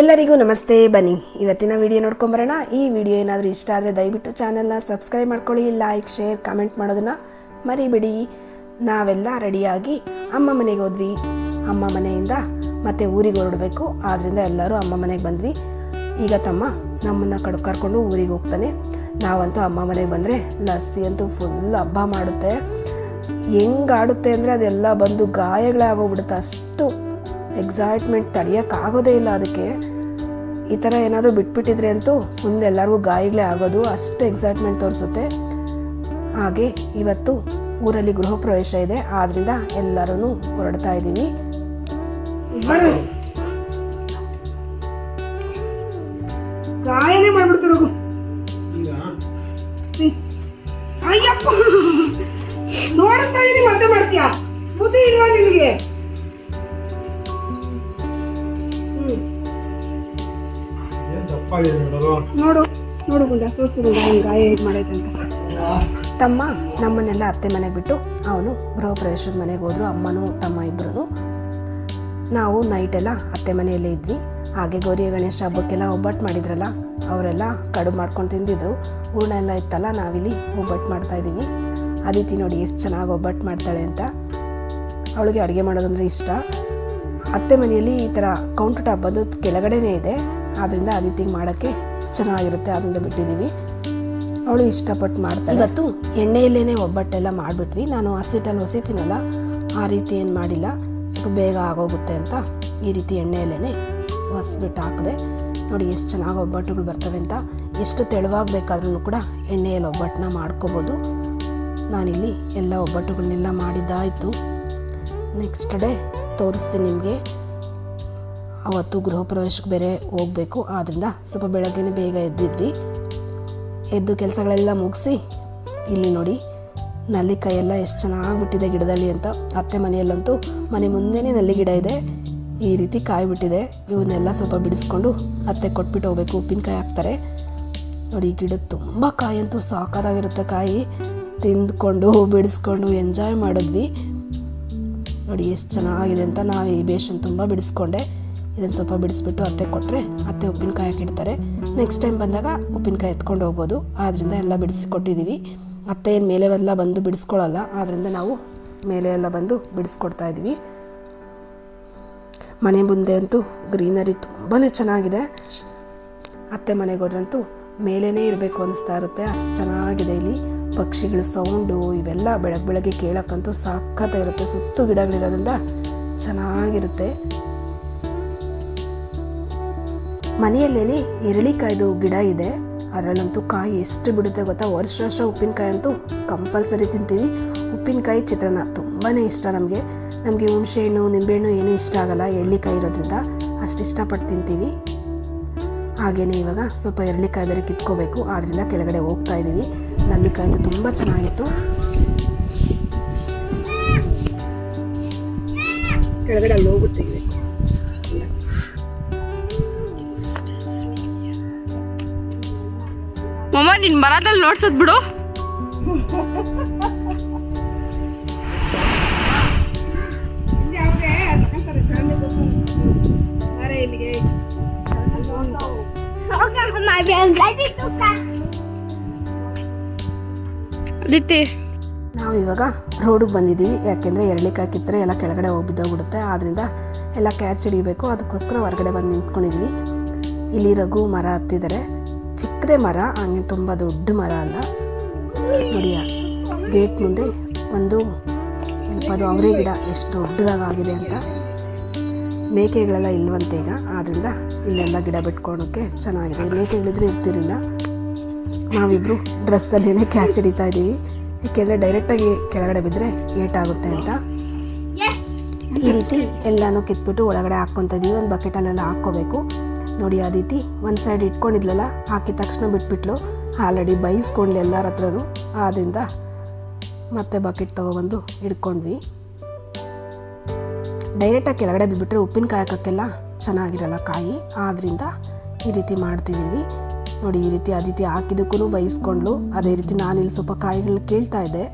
ಎಲ್ಲರಿಗೂ ನಮಸ್ತೆ, ಬನ್ನಿ. ಇವತ್ತಿನ ವಿಡಿಯೋ ನೋಡ್ಕೊಂಬರೋಣ. ಈ ವಿಡಿಯೋ ಏನಾದರೂ ಇಷ್ಟ ಆದರೆ ದಯವಿಟ್ಟು ಚಾನಲ್ನ ಸಬ್ಸ್ಕ್ರೈಬ್ ಮಾಡ್ಕೊಳ್ಳಿ ಲೈಕ್ ಶೇರ್ ಕಮೆಂಟ್ ಮಾಡೋದನ್ನ ಮರಿಬಿಡಿ. ನಾವೆಲ್ಲ ರೆಡಿಯಾಗಿ ಅಮ್ಮ ಮನೆಗೆ ಹೋದ್ವಿ. ಅಮ್ಮ ಮನೆಯಿಂದ ಮತ್ತೆ ಊರಿಗೆ ಹೊರಡಬೇಕು. ಆದ್ದರಿಂದ ಎಲ್ಲರೂ ಅಮ್ಮ ಮನೆಗೆ ಬಂದ್ವಿ. ಈಗ ತಮ್ಮ ನಮ್ಮನ್ನು ಕಡ್, ಕರ್ಕೊಂಡು ಊರಿಗೆ ಹೋಗ್ತಾನೆ. ನಾವಂತೂ ಅಮ್ಮ ಮನೆಗೆ ಬಂದರೆ ಲಸ್ಸಿ ಅಂತೂ ಫುಲ್ ಹಬ್ಬ ಮಾಡುತ್ತೆ. ಹೆಂಗಾಡುತ್ತೆ ಅಂದರೆ ಅದೆಲ್ಲ ಬಂದು ಗಾಯಗಳೇ ಆಗೋಗ್ಬಿಡುತ್ತೆ ಅಷ್ಟು ಎಕ್ಸೈಟ್ಮೆಂಟ್ ತಡೆಯೋಕ್ಕಾಗೋದೇ ಇಲ್ಲ ಅದಕ್ಕೆ. ಈ ಥರ ಏನಾದರೂ ಬಿಟ್ಬಿಟ್ಟಿದ್ರೆ ಅಂತೂ ಮುಂದೆ ಎಲ್ಲರಿಗೂ ಗಾಯಿಗಳೇ ಆಗೋದು ಅಷ್ಟು ಎಕ್ಸೈಟ್ಮೆಂಟ್ ತೋರಿಸುತ್ತೆ. ಹಾಗೆ ಇವತ್ತು ಊರಲ್ಲಿ ಗೃಹ ಪ್ರವೇಶ ಇದೆ ಆದ್ದರಿಂದ ಎಲ್ಲರೂ ಹೊರಡ್ತಾ ಅಯ್ಯಪ್ಪ. ನೋಡ್ತಾ ಇದ್ದೀನಿ ಮತ್ತೆ ಮಾಡ್ತೀಯಾ? ಬುದ್ಧಿ ಇಲ್ವಾ ನಿನಗೆ? ನೋಡು. ನೋಡು ಗುಂಡ ತೋರ್ಸು ಗುಂಡ ಹಿಂಗೆ ಗಾಯ ತಮ್ಮ ನಮ್ಮನ್ನೆಲ್ಲ ಅತ್ತೆ ಮನೆಗೆ ಬಿಟ್ಟು ಅವನು ಗೃಹ ಪ್ರವೇಶದ ಮನೆಗೆ ಹೋದ್ರು, ಅಮ್ಮನೂ ತಮ್ಮ ಇಬ್ಬರು ನಾವು ನೈಟೆಲ್ಲ ಅತ್ತೆ ಮನೆಯಲ್ಲೇ ಇದ್ವಿ. ಹಾಗೆ ಗೌರಿ ಗಣೇಶ ಹಬ್ಬಕ್ಕೆಲ್ಲ ಒಬ್ಬಟ್ಟು ಮಾಡಿದ್ರಲ್ಲ, ಅವರೆಲ್ಲ ಕಡು ಮಾಡ್ಕೊಂಡು ತಿಂದಿದ್ರು. ಹೂರ್ಣ ಎಲ್ಲ ಇತ್ತಲ್ಲ, ನಾವಿಲ್ಲಿ ಒಬ್ಬಟ್ಟು ಮಾಡ್ತಾ ಇದ್ದೀವಿ. ಅದಿತಿ ನೋಡಿ ಎಷ್ಟು ಚೆನ್ನಾಗಿ ಒಬ್ಬಟ್ಟು ಮಾಡ್ತಾಳೆ ಅಂತ. ಅವಳಿಗೆ ಅಡುಗೆ ಮಾಡೋದಂದ್ರೆ ಇಷ್ಟ. ಅತ್ತೆ ಮನೆಯಲ್ಲಿ ಈ ಥರ ಕೌಂಟರ್ ಟಾಪ್ ಬಂದು ಕೆಳಗಡೆನೇ ಇದೆ. ಆದ್ದರಿಂದ ಅದಿತಿಗೆ ಮಾಡೋಕ್ಕೆ ಚೆನ್ನಾಗಿರುತ್ತೆ ಅದರಿಂದ ಬಿಟ್ಟಿದ್ದೀವಿ ಅವಳು ಇಷ್ಟಪಟ್ಟು ಮಾಡ್ತಾಳೆ. ಇವತ್ತು ಎಣ್ಣೆಯಲ್ಲೇ ಒಬ್ಬಟ್ಟೆಲ್ಲ ಮಾಡಿಬಿಟ್ವಿ. ನಾನು ಹಸಿಟ್ಟಲ್ಲಿ ಹೊಸಿತೀನಲ್ಲ, ಆ ರೀತಿ ಏನು ಮಾಡಿಲ್ಲ. ಸ್ವಲ್ಪ ಬೇಗ ಆಗೋಗುತ್ತೆ ಅಂತ ಈ ರೀತಿ ಎಣ್ಣೆಯಲ್ಲೇ ಹೊಸ್ಬಿಟ್ಟು ಹಾಕಿದೆ. ನೋಡಿ, ಎಷ್ಟು ಚೆನ್ನಾಗಿ ಒಬ್ಬಟ್ಟುಗಳು ಬರ್ತವೆ ಅಂತ. ಎಷ್ಟು ತೆಳುವಾಗಿ ಬೇಕಾದ್ರೂ ಕೂಡ ಎಣ್ಣೆಯಲ್ಲಿ ಒಬ್ಬಟ್ಟನ್ನ ಮಾಡ್ಕೋಬೋದು. ನಾನಿಲ್ಲಿ ಎಲ್ಲ ಒಬ್ಬಟ್ಟುಗಳನ್ನೆಲ್ಲ ಮಾಡಿದ್ದಾಯಿತು. ನೆಕ್ಸ್ಟ್ ಡೇ ತೋರಿಸ್ತೀನಿ ನಿಮಗೆ. ಅವತ್ತು ಗೃಹ ಪ್ರವೇಶಕ್ಕೆ ಬೇರೆ ಹೋಗಬೇಕು. ಆದ್ದರಿಂದ ಸ್ವಲ್ಪ ಬೆಳಗ್ಗೆನೇ ಬೇಗ ಎದ್ದಿದ್ವಿ. ಎದ್ದು ಕೆಲಸಗಳೆಲ್ಲ ಮುಗಿಸಿ, ಇಲ್ಲಿ ನೋಡಿ ನಲ್ಲಿಕಾಯಿ ಎಲ್ಲ ಎಷ್ಟು ಚೆನ್ನಾಗಿ ಬಿಟ್ಟಿದೆ ಗಿಡದಲ್ಲಿ ಅಂತ. ಅತ್ತೆ ಮನೆಯಲ್ಲಂತೂ ಮನೆ ಮುಂದೆನೇ ನಲ್ಲಿ ಗಿಡ ಇದೆ. ಈ ರೀತಿ ಕಾಯಿ ಬಿಟ್ಟಿದೆ ಇವನ್ನೆಲ್ಲ ಸ್ವಲ್ಪ ಬಿಡಿಸ್ಕೊಂಡು ಅತ್ತೆ ಕೊಟ್ಬಿಟ್ಟು ಹೋಗ್ಬೇಕು. ಉಪ್ಪಿನಕಾಯಿ ಹಾಕ್ತಾರೆ. ನೋಡಿ, ಗಿಡ ತುಂಬ ಕಾಯಿ ಅಂತೂ ಸಾಕಾಗಿರುತ್ತೆ ಕಾಯಿ. ತಿಂದ್ಕೊಂಡು, ಬಿಡಿಸ್ಕೊಂಡು ಎಂಜಾಯ್ ಮಾಡಿದ್ವಿ. ನೋಡಿ, ಎಷ್ಟು ಚೆನ್ನಾಗಿದೆ ಅಂತ ನಾವು ಈ ಬೇಷನ್ ತುಂಬ ಬಿಡಿಸ್ಕೊಂಡೆ. ಇದನ್ನು ಸ್ವಲ್ಪ ಬಿಡಿಸ್ಬಿಟ್ಟು ಅತ್ತೆ ಕೊಟ್ಟರೆ ಅತ್ತೆ ಉಪ್ಪಿನಕಾಯಿ ಹಾಕಿಡ್ತಾರೆ. ನೆಕ್ಸ್ಟ್ ಟೈಮ್ ಬಂದಾಗ ಉಪ್ಪಿನಕಾಯಿ ಎತ್ಕೊಂಡು ಹೋಗ್ಬೋದು. ಆದ್ದರಿಂದ ಎಲ್ಲ ಬಿಡಿಸಿ ಕೊಟ್ಟಿದ್ದೀವಿ ಅತ್ತೆ ಏನು ಮೇಲೆ ಎಲ್ಲ ಬಂದು ಬಿಡಿಸ್ಕೊಳ್ಳಲ್ಲ ಆದ್ದರಿಂದ ನಾವು ಮೇಲೆ ಎಲ್ಲ ಬಂದು ಬಿಡಿಸ್ಕೊಡ್ತಾ ಇದ್ದೀವಿ ಮನೆ ಮುಂದೆ ಅಂತೂ ಗ್ರೀನರಿ ತುಂಬಾ ಚೆನ್ನಾಗಿದೆ. ಅತ್ತೆ ಮನೆಗೆ ಹೋದ್ರಂತೂ ಮೇಲೇ ಇರಬೇಕು ಅನಿಸ್ತಾ ಇರುತ್ತೆ. ಅಷ್ಟು ಚೆನ್ನಾಗಿದೆ ಇಲ್ಲಿ. ಪಕ್ಷಿಗಳ ಸೌಂಡು ಇವೆಲ್ಲ ಬೆಳಗ್ಗೆ ಬೆಳಗ್ಗೆ ಕೇಳೋಕ್ಕಂತೂ ಸಾಕತ್ತಾಗಿರುತ್ತೆ ಸುತ್ತು ಗಿಡಗಳಿರೋದ್ರಿಂದ ಚೆನ್ನಾಗಿರುತ್ತೆ. ಮನೆಯಲ್ಲೇನೆ ಎರಳಿಕಾಯ್ದು ಗಿಡ ಇದೆ. ಅದರಲ್ಲಂತೂ ಕಾಯಿ ಎಷ್ಟು ಬಿಡುತ್ತೆ ಗೊತ್ತಾ? ವರ್ಷ ವರ್ಷ ಉಪ್ಪಿನಕಾಯಿ ಅಂತೂ ಕಂಪಲ್ಸರಿ ತಿಂತೀವಿ. ಉಪ್ಪಿನಕಾಯಿ ಚಿತ್ರಾನ್ನ ತುಂಬಾ ಇಷ್ಟ ನಮಗೆ. ನಮಗೆ ಹುಣಸೆಹಣ್ಣು ನಿಂಬೆಹಣ್ಣು ಏನೂ ಇಷ್ಟ ಆಗಲ್ಲ ಎಳ್ಳಿಕಾಯಿ ಇರೋದ್ರಿಂದ. ಅಷ್ಟು ಇಷ್ಟಪಟ್ಟು ತಿಂತೀವಿ. ಹಾಗೆಯೇ ಇವಾಗ ಸ್ವಲ್ಪ ಎರಳಿಕಾಯಿ ಬೇರೆ ಕಿತ್ಕೋಬೇಕು. ಆದ್ದರಿಂದ ಕೆಳಗಡೆ ಹೋಗ್ತಾ ಇದ್ದೀವಿ ನಲ್ಲಿಕಾಯಿ ಅಂತೂ ತುಂಬ ಚೆನ್ನಾಗಿತ್ತು. ಕೆಳಗಡೆ ಅಲ್ಲಿ ಹೋಗುತ್ತೆ ಮಮ್ಮ, ನಿನ್ ಮರದಲ್ಲಿ ನೋಡ್ಸದ್ ಬಿಡು. ನಾವು ಇವಾಗ ರೋಡಿಗೆ ಬಂದಿದ್ದೀವಿ. ಯಾಕೆಂದರೆ ಎರಳಿಕಾಯಿ ಕಿತ್ತರೆ ಎಲ್ಲ ಕೆಳಗಡೆ ಹೋಗಿ ಬಿದ್ದೋಗ್ಬಿಡುತ್ತೆ. ಆದ್ದರಿಂದ ಎಲ್ಲ ಕ್ಯಾಚ್ ಹಿಡಿಬೇಕು. ಅದಕ್ಕೋಸ್ಕರ ಹೊರಗಡೆ ಬಂದು ನಿಂತ್ಕೊಂಡಿದ್ವಿ ಇಲ್ಲಿ ರಘು ಮರ ಹತ್ತಿದ್ದಾರೆ. ಚಿಕ್ಕದೇ ಮರ, ಹಂಗೆ ತುಂಬ ದೊಡ್ಡ ಮರ ಅಲ್ಲ. ನೋಡಿಯ ಗೇಟ್ ಮುಂದೆ ಒಂದು ಅದು ಅವರೇ ಗಿಡ, ಎಷ್ಟು ದೊಡ್ಡದಾಗಿದೆ ಅಂತ. ಮೇಕೆಗಳೆಲ್ಲ ಇಲ್ವಂತೆ ಈಗ ಆದ್ದರಿಂದ ಇಲ್ಲೆಲ್ಲ ಗಿಡ ಬಿಟ್ಕೊಳೋಕ್ಕೆ ಚೆನ್ನಾಗಿದೆ. ಮೇಕೆಗಳಿದ್ರೆ ಇರ್ತಿರಲಿಲ್ಲ. ನಾವಿಬ್ಬರು ಡ್ರೆಸ್ಸಲ್ಲೇ ಕ್ಯಾಚ್ ಹಿಡಿತಾ ಇದ್ದೀವಿ. ಏಕೆಂದರೆ ಡೈರೆಕ್ಟಾಗಿ ಕೆಳಗಡೆ ಬಿದ್ದರೆ ಏಟಾಗುತ್ತೆ ಅಂತ. ಈ ರೀತಿ ಎಲ್ಲನೂ ಕಿತ್ಬಿಟ್ಟು ಒಳಗಡೆ ಹಾಕ್ಕೊತ ಇದೀವಿ. ಒಂದು ಬಕೆಟಲ್ಲೆಲ್ಲ ಹಾಕ್ಕೋಬೇಕು. ನೋಡಿ ಅದಿತಿ ಒಂದು ಸೈಡ್ ಇಟ್ಕೊಂಡಿದ್ಲಲ್ಲ, ಹಾಕಿದ ತಕ್ಷಣ ಬಿಟ್ಬಿಟ್ಲು. ಆಲ್ರೆಡಿ ಬೈಸ್ಕೊಂಡ್ಲಿ ಎಲ್ಲರ ಹತ್ರನೂ. ಆದ್ದರಿಂದ ಮತ್ತೆ ಬಕೆಟ್ ತೊಗೊಬಂದು ಹಿಡ್ಕೊಂಡ್ವಿ. ಡೈರೆಕ್ಟಾಗಿ ಕೆಳಗಡೆ ಬಿಟ್ಬಿಟ್ರೆ ಉಪ್ಪಿನಕಾಯಿ ಹಾಕೋಕ್ಕೆಲ್ಲ ಚೆನ್ನಾಗಿರಲ್ಲ ಕಾಯಿ. ಆದ್ದರಿಂದ ಈ ರೀತಿ ಮಾಡ್ತಿದ್ದೀವಿ. ನೋಡಿ, ಈ ರೀತಿ ಅದಿತಿ ಹಾಕಿದ್ದಕ್ಕೂ ಬೈಸ್ಕೊಂಡ್ಲು. ಅದೇ ರೀತಿ ನಾನು ಇಲ್ಲಿ ಸ್ವಲ್ಪ ಕಾಯಿಗಳು ಕೇಳ್ತಾ ಇದ್ದೆ.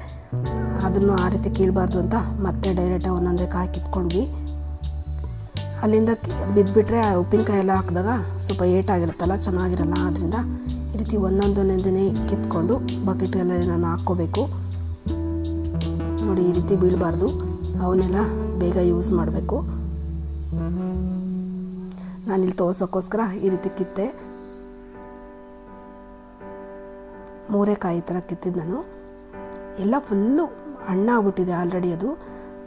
ಅದನ್ನು ಆ ರೀತಿ ಕೀಳಬಾರ್ದು ಅಂತ ಮತ್ತೆ ಡೈರೆಕ್ಟಾಗಿ ಒಂದೊಂದೇ ಕಾಯಿ ಕಿತ್ಕೊಂಡ್ವಿ. ಅಲ್ಲಿಂದ ಬಿದ್ದುಬಿಟ್ರೆ ಉಪ್ಪಿನಕಾಯಿ ಎಲ್ಲ ಹಾಕಿದಾಗ ಸ್ವಲ್ಪ ಏಟಾಗಿರುತ್ತಲ್ಲ, ಚೆನ್ನಾಗಿರಲ್ಲ. ಆದ್ದರಿಂದ ಈ ರೀತಿ ಒಂದೊಂದೊಂದೊಂದನೇ ಕಿತ್ಕೊಂಡು ಬಕೆಟ್ಗೆಲ್ಲ ನಾನು ಹಾಕ್ಕೋಬೇಕು. ನೋಡಿ, ಈ ರೀತಿ ಬೀಳಬಾರ್ದು. ಅವನ್ನೆಲ್ಲ ಬೇಗ ಯೂಸ್ ಮಾಡಬೇಕು. ನಾನಿಲ್ಲಿ ತೋರ್ಸೋಕ್ಕೋಸ್ಕರ ಈ ರೀತಿ ಕಿತ್ತೆ. ಮೂರೆಕಾಯಿ ಥರ ಕಿತ್ತಿದ್ದು ನಾನು. ಎಲ್ಲ ಫುಲ್ಲು ಹಣ್ಣಾಗ್ಬಿಟ್ಟಿದೆ ಆಲ್ರೆಡಿ ಅದು.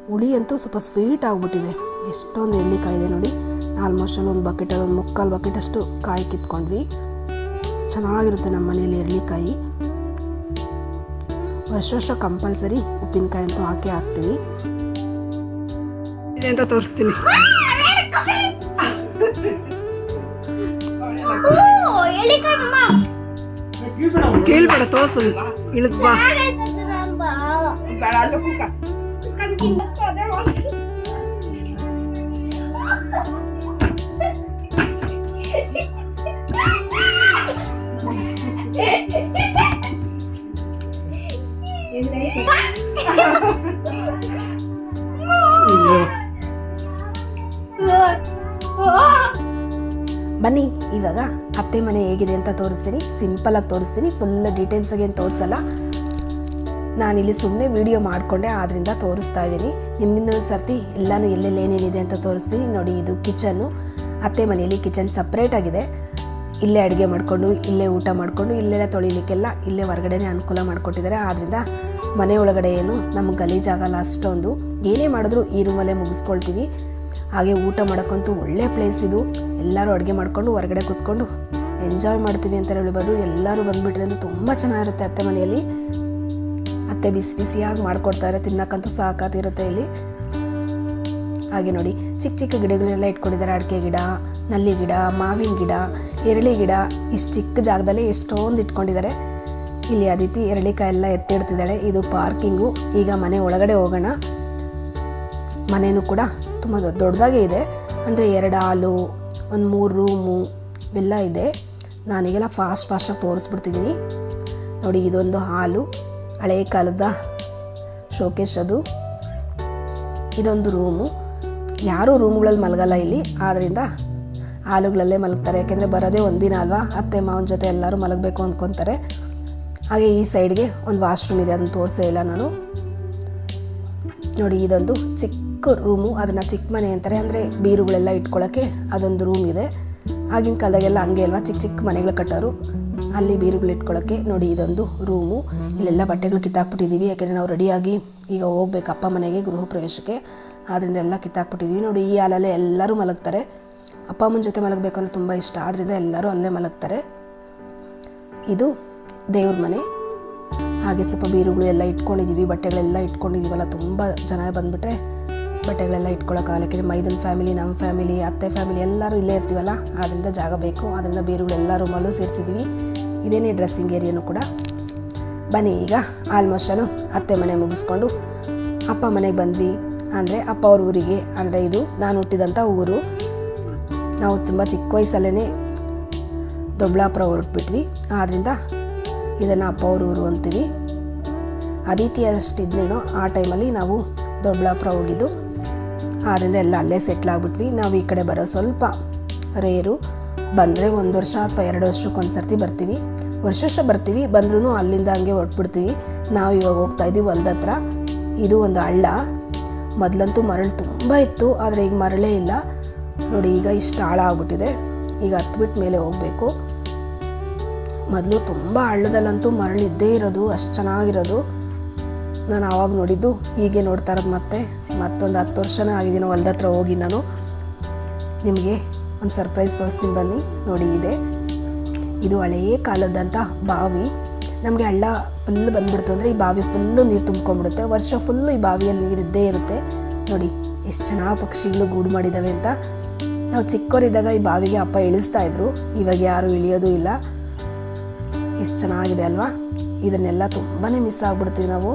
ಹುಳಿ ಅಂತೂ ಸ್ವಲ್ಪ ಸ್ವೀಟ್ ಆಗಿಬಿಟ್ಟಿದೆ. ಎಷ್ಟೊಂದು ಎಳ್ಳಿಕಾಯಿ ಇದೆ ನೋಡಿ. ಆಲ್ಮೋಸ್ಟ್ ಅಲ್ಲಿ ಒಂದು ಬಕೆಟಲ್ಲಿ ಒಂದು ಮುಕ್ಕಾಲು ಬಕೆಟಷ್ಟು ಕಾಯಿ ಕಿತ್ಕೊಂಡ್ವಿ. ಚೆನ್ನಾಗಿರುತ್ತೆ ನಮ್ಮ ಮನೇಲಿ ಎಳ್ಳಿಕಾಯಿ ವರ್ಷ ವರ್ಷ ಕಂಪಲ್ಸರಿ ಉಪ್ಪಿನಕಾಯಿ ಅಂತೂ ಹಾಕಿ ಹಾಕ್ತೀವಿ. ಅಂತ ತೋರಿಸ್ತೀನಿ. ಕೇಳ್ಬೇಡ ತೋರ್ಸು. ಇಳಿದ್ ಬಾ ಬೇಡ ಅಲ್ಲೂ ಕೂಕ ಬನ್ನಿ, ಇವಾಗ ಅತ್ತೆ ಮನೆ ಹೇಗಿದೆ ಅಂತ ತೋರಿಸ್ತೀನಿ. ಸಿಂಪಲಾಗಿ ತೋರಿಸ್ತೀನಿ. ಫುಲ್ ಡೀಟೇಲ್ಸಾಗಿ ಏನು ತೋರಿಸಲ್ಲ. ನಾನಿಲ್ಲಿ ಸುಮ್ಮನೆ ವಿಡಿಯೋ ಮಾಡಿಕೊಂಡೆ ಆದ್ದರಿಂದ ತೋರಿಸ್ತಾ ಇದ್ದೀನಿ. ನಿಮ್ಗಿನ್ನೊಂದು ಸರ್ತಿ ಎಲ್ಲನೂ ಎಲ್ಲೆಲ್ಲಿ ಏನೇನಿದೆ ಅಂತ ತೋರಿಸಿ ನೋಡಿ, ಇದು ಕಿಚನ್ನು ಅತ್ತೆ ಮನೆಯಲ್ಲಿ ಕಿಚನ್ ಸಪ್ರೇಟ್ ಆಗಿದೆ. ಇಲ್ಲೇ ಅಡುಗೆ ಮಾಡಿಕೊಂಡು, ಇಲ್ಲೇ ಊಟ ಮಾಡಿಕೊಂಡು, ಇಲ್ಲೆಲ್ಲ ತೊಳಿಲಿಕ್ಕೆಲ್ಲ ಇಲ್ಲೇ ಹೊರಗಡೆನೇ ಅನುಕೂಲ ಮಾಡಿಕೊಟ್ಟಿದ್ದಾರೆ. ಆದ್ದರಿಂದ ಮನೆ ಒಳಗಡೆ ಏನು ನಮ್ಗೆ ಗಲೀಜಾಗಲ್ಲ ಅಷ್ಟೊಂದು. ಏನೇ ಮಾಡಿದ್ರು ಈ ರೂಮಲ್ಲೇ ಮುಗಿಸ್ಕೊಳ್ತೀವಿ. ಹಾಗೆ ಊಟ ಮಾಡೋಕ್ಕಂತೂ ಒಳ್ಳೆ ಪ್ಲೇಸ್ ಇದು. ಎಲ್ಲರೂ ಅಡುಗೆ ಮಾಡಿಕೊಂಡು, ಹೊರಗಡೆ ಕೂತ್ಕೊಂಡು ಎಂಜಾಯ್ ಮಾಡ್ತೀವಿ ಅಂತ ಹೇಳ್ಬೋದು ಎಲ್ಲರೂ ಬಂದುಬಿಟ್ರೆ ಅಂತೂ ತುಂಬ ಚೆನ್ನಾಗಿರುತ್ತೆ ಅತ್ತೆ ಮನೆಯಲ್ಲಿ. ಅತ್ತೆ ಬಿಸಿ ಬಿಸಿಯಾಗಿ ಮಾಡ್ಕೊಡ್ತಾರೆ ತಿನ್ನಕ್ಕಂತೂ ಸಾಕಾತಿರುತ್ತೆ ಇಲ್ಲಿ. ಹಾಗೆ ನೋಡಿ, ಚಿಕ್ಕ ಚಿಕ್ಕ ಗಿಡಗಳೆಲ್ಲ ಇಟ್ಕೊಂಡಿದ್ದಾರೆ. ಅಡಿಕೆ ಗಿಡ, ನಲ್ಲಿ ಗಿಡ, ಮಾವಿನ ಗಿಡ, ಎರಳಿ ಗಿಡ, ಇಷ್ಟು ಚಿಕ್ಕ ಜಾಗದಲ್ಲಿ ಎಷ್ಟೊಂದು ಇಟ್ಕೊಂಡಿದ್ದಾರೆ. ಇಲ್ಲಿ ಅದಿತಿ ಎರಳಿಕಾಯಿ ಎಲ್ಲ ಎತ್ತಿಡ್ತಿದ್ದಾಳೆ. ಇದು ಪಾರ್ಕಿಂಗು. ಈಗ ಮನೆ ಒಳಗಡೆ ಹೋಗೋಣ. ಮನೆಯೂ ಕೂಡ ತುಂಬ ದೊಡ್ಡ ದೊಡ್ಡದಾಗೇ ಇದೆ. ಅಂದರೆ ಎರಡು ಹಾಲು, ಒಂದು ಮೂರು ರೂಮು, ಇವೆಲ್ಲ ಇದೆ. ನಾನೀಗೆಲ್ಲ ಫಾಸ್ಟ್ ಫಾಸ್ಟಾಗಿ ತೋರಿಸ್ಬಿಡ್ತಿದ್ದೀನಿ. ನೋಡಿ, ಇದೊಂದು ಹಾಲು. ಹಳೆಯ ಕಾಲದ ಶೋಕೇಶ್ ಅದು. ಇದೊಂದು ರೂಮು ಯಾರೂ ರೂಮ್ಗಳಲ್ಲಿ ಮಲಗಲ್ಲ ಇಲ್ಲಿ. ಆದ್ದರಿಂದ ಹಾಲುಗಳಲ್ಲೇ ಮಲಗ್ತಾರೆ. ಯಾಕೆಂದರೆ ಬರೋದೇ ಒಂದಿನ ಅಲ್ವಾ? ಅತ್ತೆ, ಮಾವನ ಜೊತೆ ಎಲ್ಲರೂ ಮಲಗಬೇಕು ಅಂದ್ಕೊತಾರೆ ಹಾಗೆ ಈ ಸೈಡ್ಗೆ ಒಂದು ವಾಶ್ರೂಮ್ ಇದೆ. ಅದನ್ನು ತೋರಿಸೇ ಇಲ್ಲ ನಾನು. ನೋಡಿ, ಇದೊಂದು ಚಿಕ್ಕ ರೂಮು ಅದನ್ನು ಚಿಕ್ಕ ಮನೆ ಅಂತಾರೆ. ಅಂದರೆ ಬೀರುಗಳೆಲ್ಲ ಇಟ್ಕೊಳ್ಳೋಕ್ಕೆ ಅದೊಂದು ರೂಮ್ ಇದೆ. ಆಗಿನ ಕಾಲದಾಗೆಲ್ಲ ಹಂಗೆ ಅಲ್ವಾ? ಚಿಕ್ಕ ಚಿಕ್ಕ ಮನೆಗಳು ಕಟ್ಟೋರು. ಅಲ್ಲಿ ಬೀರುಗಳು ಇಟ್ಕೊಳ್ಳೋಕ್ಕೆ ನೋಡಿ ಇದೊಂದು ರೂಮು. ಇಲ್ಲೆಲ್ಲ ಬಟ್ಟೆಗಳು ಕಿತ್ತಾಕ್ಬಿಟ್ಟಿದ್ದೀವಿ ಯಾಕೆಂದರೆ ನಾವು ರೆಡಿಯಾಗಿ ಈಗ ಹೋಗ್ಬೇಕು ಅಪ್ಪ ಮನೆಗೆ, ಗೃಹ ಪ್ರವೇಶಕ್ಕೆ. ಆದ್ದರಿಂದ ಎಲ್ಲ ಕಿತ್ತಾಕ್ಬಿಟ್ಟಿದ್ದೀವಿ ನೋಡಿ ಈ ಹಾಲಲ್ಲೇ ಎಲ್ಲರೂ ಮಲಗ್ತಾರೆ. ಅಪ್ಪ ಅಮ್ಮನ ಜೊತೆ ಮಲಗಬೇಕು ಅಂದರೆ ತುಂಬ ಇಷ್ಟ. ಆದ್ದರಿಂದ ಎಲ್ಲರೂ ಅಲ್ಲೇ ಮಲಗ್ತಾರೆ. ಇದು ದೇವ್ರ ಮನೆ. ಹಾಗೆ ಸ್ವಲ್ಪ ಬೀರುಗಳು ಎಲ್ಲ ಇಟ್ಕೊಂಡಿದ್ದೀವಿ ಬಟ್ಟೆಗಳೆಲ್ಲ ಇಟ್ಕೊಂಡಿದ್ದೀವಲ್ಲ ತುಂಬ ಜನ ಬಂದುಬಿಟ್ರೆ ಬಟ್ಟೆಗಳೆಲ್ಲ ಇಟ್ಕೊಳ್ಳೋಕ್ಕಾಗಲ್ಲ ಯಾಕೆಂದರೆ ಮೈದನ್ ಫ್ಯಾಮಿಲಿ ನಮ್ಮ ಫ್ಯಾಮಿಲಿ, ಅತ್ತೆ ಫ್ಯಾಮಿಲಿ ಎಲ್ಲರೂ ಇಲ್ಲೇ ಇರ್ತೀವಲ್ಲ ಆದ್ದರಿಂದ ಜಾಗ ಬೇಕು. ಆದ್ದರಿಂದ ಬೀರುಗಳೆಲ್ಲ ರೂಮಲ್ಲೂ ಸೇರಿಸಿದ್ದೀವಿ ಇದೇನೇ ಡ್ರೆಸ್ಸಿಂಗ್ ಏರಿಯಾನು ಕೂಡ. ಬನ್ನಿ ಈಗ ಆಲ್ಮೋಸ್ಟ್ ನಾನು ಅತ್ತೆ ಮನೆ ಮುಗಿಸ್ಕೊಂಡು ಅಪ್ಪ ಮನೆಗೆ ಬಂದ್ವಿ. ಅಂದರೆ ಅಪ್ಪ ಅವ್ರ ಊರಿಗೆ. ಅಂದರೆ ಇದು ನಾನು ಹುಟ್ಟಿದಂಥ ಊರು. ನಾವು ತುಂಬ ಚಿಕ್ಕ ವಯಸ್ಸಲ್ಲೇ ದೊಡ್ಡಬಳ್ಳಾಪುರ ಹೊರಟ್ಬಿಟ್ವಿ ಆದ್ದರಿಂದ ಇದನ್ನು ಅಪ್ಪ ಅವ್ರ ಊರು ಅಂತೀವಿ. ರೀತಿ ಅಷ್ಟಿದ್ನೇನೋ ಆ ಟೈಮಲ್ಲಿ ನಾವು ದೊಡ್ಡಬಳ್ಳಾಪುರ ಹೋಗಿದ್ದು. ಆದ್ದರಿಂದ ಎಲ್ಲ ಅಲ್ಲೇ ಸೆಟ್ಲ್ ಆಗಿಬಿಟ್ವಿ. ನಾವು ಈ ಕಡೆ ಬರೋ ಸ್ವಲ್ಪ ರೇರು ಬಂದರೆ ಒಂದು ವರ್ಷ ಅಥವಾ ಎರಡು ವರ್ಷಕ್ಕೆ ಒಂದು ಸರ್ತಿ ಬರ್ತೀವಿ. ವರ್ಷ ವರ್ಷ ಬರ್ತೀವಿ ಬಂದ್ರೂ ಅಲ್ಲಿಂದ ಹಂಗೆ ಹೊರಟ್ಬಿಡ್ತೀವಿ. ನಾವು ಇವಾಗ ಹೋಗ್ತಾ ಇದ್ದೀವಿ ಹೊಲ್ದ ಹತ್ರ. ಇದು ಒಂದು ಹಳ್ಳ. ಮೊದಲಂತೂ ಮರಳು ತುಂಬ ಇತ್ತು, ಆದರೆ ಈಗ ಮರಳೇ ಇಲ್ಲ. ನೋಡಿ, ಈಗ ಇಷ್ಟು ಆಳ ಆಗ್ಬಿಟ್ಟಿದೆ. ಈಗ ಹತ್ಬಿಟ್ಟು ಮೇಲೆ ಹೋಗಬೇಕು. ಮೊದಲು ತುಂಬ ಹಳ್ಳದಲ್ಲಂತೂ ಮರಳು ಇದ್ದೇ ಇರೋದು, ಅಷ್ಟು ಚೆನ್ನಾಗಿರೋದು. ನಾನು ಆವಾಗ ನೋಡಿದ್ದು ಹೀಗೆ ನೋಡ್ತಾ ಇರೋದು ಮತ್ತೆ. ಮತ್ತೊಂದು ಹತ್ತು ವರ್ಷನೇ ಆಗಿದ್ದೀನಿ ಹೊಲ್ದ ಹತ್ರ ಹೋಗಿ ನಾನು. ನಿಮಗೆ ಒಂದು ಸರ್ಪ್ರೈಸ್ ತೋರಿಸ್ತೀನಿ ಬನ್ನಿ. ನೋಡಿ ಇದೆ. ಇದು ಹಳೆಯ ಕಾಲದಂಥ ಬಾವಿ. ನಮಗೆ ಹಳ್ಳ ಫುಲ್ ಬಂದ್ಬಿಡ್ತು ಅಂದರೆ ಈ ಬಾವಿ ಫುಲ್ಲು ನೀರು ತುಂಬ್ಕೊಂಡ್ಬಿಡುತ್ತೆ. ವರ್ಷ ಫುಲ್ಲು ಈ ಬಾವಿಯಲ್ಲಿ ನೀರು ಇದ್ದೇ ಇರುತ್ತೆ. ನೋಡಿ, ಎಷ್ಟು ಚೆನ್ನಾಗಿ ಪಕ್ಷಿಗಳು ಗೂಡು ಮಾಡಿದ್ದಾವೆ ಅಂತ. ನಾವು ಚಿಕ್ಕವರಿದ್ದಾಗ ಈ ಬಾವಿಗೆ ಅಪ್ಪ ಇಳಿಸ್ತಾ ಇದ್ರು. ಇವಾಗ ಯಾರೂ ಇಳಿಯೋದು ಇಲ್ಲ. ಎಷ್ಟು ಚೆನ್ನಾಗಿದೆ ಅಲ್ವಾ? ಇದನ್ನೆಲ್ಲ ತುಂಬಾ ಮಿಸ್ ಆಗ್ಬಿಡ್ತೀವಿ ನಾವು.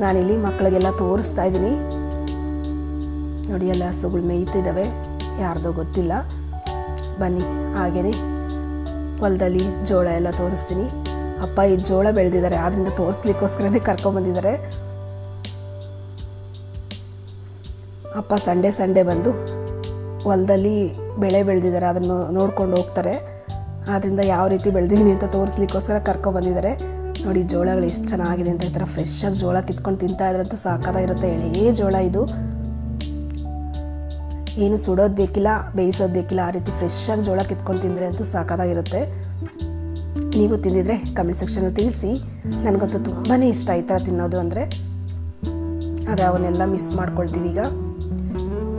ನಾನಿಲ್ಲಿ ಮಕ್ಕಳಿಗೆಲ್ಲ ತೋರಿಸ್ತಾ ಇದ್ದೀನಿ. ನೋಡಿ, ಎಲ್ಲ ಹಸುಗಳು ಮೇಯ್ತಿದ್ದಾವೆ ಯಾರ್ದೋ ಗೊತ್ತಿಲ್ಲ. ಬನ್ನಿ ಹಾಗೆಯೇ ಹೊಲದಲ್ಲಿ ಜೋಳ ಎಲ್ಲ ತೋರಿಸ್ತೀನಿ. ಅಪ್ಪ ಈ ಜೋಳ ಬೆಳೆದಿದ್ದಾರೆ ಆದ್ದರಿಂದ ತೋರಿಸ್ಲಿಕ್ಕೋಸ್ಕರನೇ ಕರ್ಕೊಂಬಂದಿದ್ದಾರೆ ಅಪ್ಪ ಸಂಡೇ ಸಂಡೇ ಬಂದು ಹೊಲದಲ್ಲಿ ಬೆಳೆ ಬೆಳೆದಿದ್ದಾರೆ, ಅದನ್ನು ನೋಡ್ಕೊಂಡು ಹೋಗ್ತಾರೆ. ಆದ್ದರಿಂದ ಯಾವ ರೀತಿ ಬೆಳೆದಿದ್ದೀನಿ ಅಂತ ತೋರಿಸ್ಲಿಕ್ಕೋಸ್ಕರ ಕರ್ಕೊಂಬಂದಿದ್ದಾರೆ ನೋಡಿ, ಜೋಳಗಳು ಎಷ್ಟು ಚೆನ್ನಾಗಿದೆ ಅಂತ ಈ ಥರ ಫ್ರೆಶ್ಶಾಗಿ ಜೋಳ ಕಿತ್ಕೊಂಡು ತಿಂತಾ ಇದ್ರಂತೂ ಸಾಕಾಗಿರುತ್ತೆ ಎಳೆಯೇ ಜೋಳ ಇದು. ಏನು ಸುಡೋದು ಬೇಕಿಲ್ಲ, ಬೇಯಿಸೋದು ಬೇಕಿಲ್ಲ, ಆ ರೀತಿ ಫ್ರೆಶ್ಶಾಗಿ ಜೋಳ ಕಿತ್ಕೊಂಡು ತಿಂದರೆ ಅಂತೂ ಸಾಕಾಗಿರುತ್ತೆ ನೀವು ತಿಂದಿದ್ರೆ ಕಮೆಂಟ್ ಸೆಕ್ಷನಲ್ಲಿ ತಿಳಿಸಿ. ನನಗಂತೂ ತುಂಬಾ ಇಷ್ಟ ಈ ಥರ ತಿನ್ನೋದು ಅಂದರೆ. ಆದರೆ ಅವನ್ನೆಲ್ಲ ಮಿಸ್ ಮಾಡ್ಕೊಳ್ತೀವಿ ಈಗ.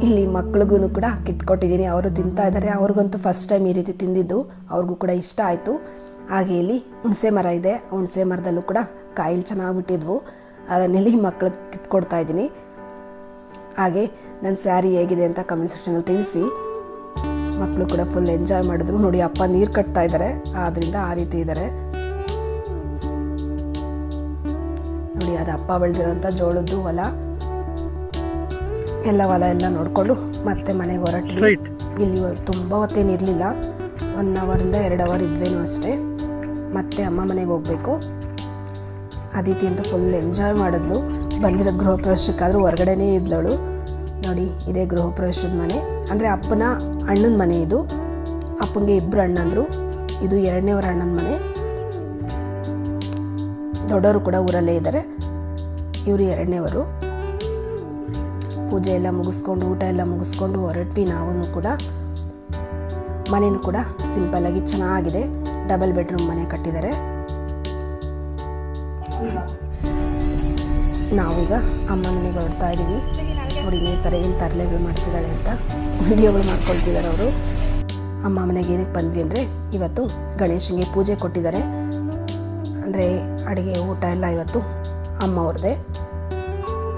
ಇಲ್ಲಿ ಮಕ್ಳಿಗೂ ಕೂಡ ಕಿತ್ಕೊಟ್ಟಿದ್ದೀನಿ. ಅವರು ತಿಂತಾ ಇದ್ದಾರೆ. ಅವ್ರಿಗಂತೂ ಫಸ್ಟ್ ಟೈಮ್ ಈ ರೀತಿ ತಿಂದಿದ್ದು. ಅವ್ರಿಗೂ ಕೂಡ ಇಷ್ಟ ಆಯಿತು. ಹಾಗೆ ಇಲ್ಲಿ ಹುಣಸೆ ಮರ ಇದೆ. ಹುಣಸೆ ಮರದಲ್ಲೂ ಕೂಡ ಕಾಯಿಲು ಚೆನ್ನಾಗಿ ಬಿಟ್ಟಿದ್ವು. ಅದನ್ನೆಲ್ಲಿ ಮಕ್ಳಿಗೆ ಕಿತ್ಕೊಡ್ತಾ ಇದ್ದೀನಿ. ಹಾಗೆ ನನ್ನ ಸ್ಯಾರಿ ಹೇಗಿದೆ ಅಂತ ಕಮೆಂಟ್ ಸೆಕ್ಷನಲ್ಲಿ ತಿಳಿಸಿ. ಮಕ್ಕಳು ಕೂಡ ಫುಲ್ ಎಂಜಾಯ್ ಮಾಡಿದ್ರು. ನೋಡಿ ಅಪ್ಪ ನೀರು ಕಟ್ತಾ ಇದ್ದಾರೆ ಆದ್ದರಿಂದ ಆ ರೀತಿ ಇದ್ದಾರೆ ನೋಡಿ ಅದು ಅಪ್ಪ ಬೆಳೆದಿರೋಂಥ ಜೋಳದ್ದು ಹೊಲ. ಎಲ್ಲ ಹೊಲ ಎಲ್ಲ ನೋಡಿಕೊಂಡು ಮತ್ತೆ ಮನೆಗೆ ಹೊರಟ್ವಿ. ಇಲ್ಲಿ ತುಂಬ ಹೊತ್ತೇನು ಇರಲಿಲ್ಲ. ಒನ್ ಅವರಿಂದ ಎರಡು ಅವರ್ ಇದ್ವೇನೋ ಅಷ್ಟೇ. ಮತ್ತೆ ಅಮ್ಮ ಮನೆಗೆ ಹೋಗಬೇಕು. ಅದಿತಿ ಅಂತೂ ಫುಲ್ ಎಂಜಾಯ್ ಮಾಡಿದ್ಲು. ಬಂದಿರೋ ಗೃಹ ಪ್ರವೇಶಕ್ಕಾದರೂ ಹೊರಗಡೆನೇ ಇದ್ದಳು ನೋಡಿ, ಇದೇ ಗೃಹ ಪ್ರವೇಶದ ಮನೆ. ಅಂದರೆ ಅಪ್ಪನ ಅಣ್ಣನ ಮನೆ ಇದು. ಅಪ್ಪನಿಗೆ ಇಬ್ಬರು ಅಣ್ಣಂದರು ಇದು ಎರಡನೇವರ ಅಣ್ಣನ ಮನೆ. ದೊಡ್ಡವರು ಕೂಡ ಊರಲ್ಲೇ ಇದ್ದಾರೆ. ಇವರು ಎರಡನೇವರು. ಪೂಜೆ ಎಲ್ಲ ಮುಗಿಸ್ಕೊಂಡು, ಊಟ ಎಲ್ಲ ಮುಗಿಸ್ಕೊಂಡು ಹೊರಟ್ವಿ ನಾವೂ ಕೂಡ. ಮನೇನು ಕೂಡ ಸಿಂಪಲ್ಲಾಗಿ ಚೆನ್ನಾಗಿದೆ. ಡಬಲ್ ಬೆಡ್ರೂಮ್ ಮನೆ ಕಟ್ಟಿದ್ದಾರೆ. ನಾವೀಗ ಅಮ್ಮ ಮನೆಗೆ ಹೊರಡ್ತಾ ಇದ್ದೀವಿ ನೋಡಿ ಸರಿ ಏನು ತರಲೆಗಳು ಮಾಡ್ತಿದ್ದಾಳೆ ಅಂತ ವಿಡಿಯೋಗಳು ಮಾಡ್ಕೊಳ್ತಿದ್ದಾರೆ ಅವರು. ಅಮ್ಮ ಮನೆಗೆ ಏನಕ್ಕೆ ಬಂದ್ವಿ ಅಂದರೆ, ಇವತ್ತು ಗಣೇಶನಿಗೆ ಪೂಜೆ ಕೊಟ್ಟಿದ್ದಾರೆ. ಅಂದರೆ ಅಡುಗೆ ಊಟ ಎಲ್ಲ ಇವತ್ತು ಅಮ್ಮ ಅವ್ರದ್ದೇ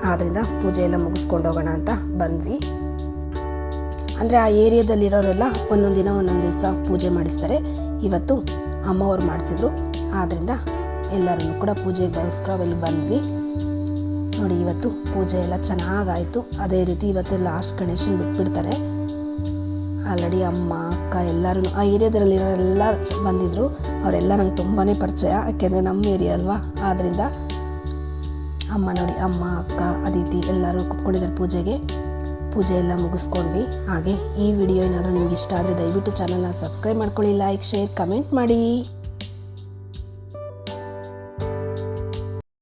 ಆದ್ದರಿಂದ ಪೂಜೆ ಎಲ್ಲ ಮುಗಿಸ್ಕೊಂಡು ಹೋಗೋಣ ಅಂತ ಬಂದ್ವಿ. ಅಂದರೆ ಆ ಏರಿಯಾದಲ್ಲಿರೋರೆಲ್ಲ ಒಂದೊಂದು ದಿನ, ಒಂದೊಂದು ದಿವಸ ಪೂಜೆ ಮಾಡಿಸ್ತಾರೆ. ಇವತ್ತು ಅಮ್ಮವ್ರು ಮಾಡಿಸಿದ್ರು. ಆದ್ದರಿಂದ ಎಲ್ಲರನ್ನು ಕೂಡ ಪೂಜೆಗೋಸ್ಕರ ಇಲ್ಲಿ ಬಂದ್ವಿ. ನೋಡಿ, ಇವತ್ತು ಪೂಜೆ ಎಲ್ಲ ಚೆನ್ನಾಗಾಯಿತು. ಅದೇ ರೀತಿ ಇವತ್ತು ಲಾಸ್ಟ್ ಗಣೇಶನ ಬಿಟ್ಬಿಡ್ತಾರೆ. ಆಲ್ರೆಡಿ ಅಮ್ಮ, ಅಕ್ಕ ಎಲ್ಲರೂ ಆ ಏರಿಯಾದಲ್ಲಿರೋರೆಲ್ಲ ಬಂದಿದ್ದರು ಅವರೆಲ್ಲ ನಂಗೆ ತುಂಬಾ ಪರಿಚಯ, ಯಾಕೆಂದರೆ ನಮ್ಮ ಏರಿಯಾ ಅಲ್ವಾ? ಆದ್ದರಿಂದ ಅಮ್ಮ ನೋಡಿ, ಅಮ್ಮ, ಅಕ್ಕ, ಅದಿತಿ ಎಲ್ಲರೂ ಕುತ್ಕೊಂಡಿದ್ದಾರೆ ಪೂಜೆಗೆ. ಪೂಜೆ ಎಲ್ಲ ಮುಗಿಸ್ಕೊಂಡ್ವಿ. ಹಾಗೆ ಈ ವಿಡಿಯೋ ಏನಾದರೂ ನಿಮ್ಗೆ ಇಷ್ಟ ಆದರೆ ದಯವಿಟ್ಟು ಚಾನಲ್ನ ಸಬ್ಸ್ಕ್ರೈಬ್ ಮಾಡ್ಕೊಳ್ಳಿ ಲೈಕ್ ಶೇರ್ ಕಮೆಂಟ್ ಮಾಡಿ.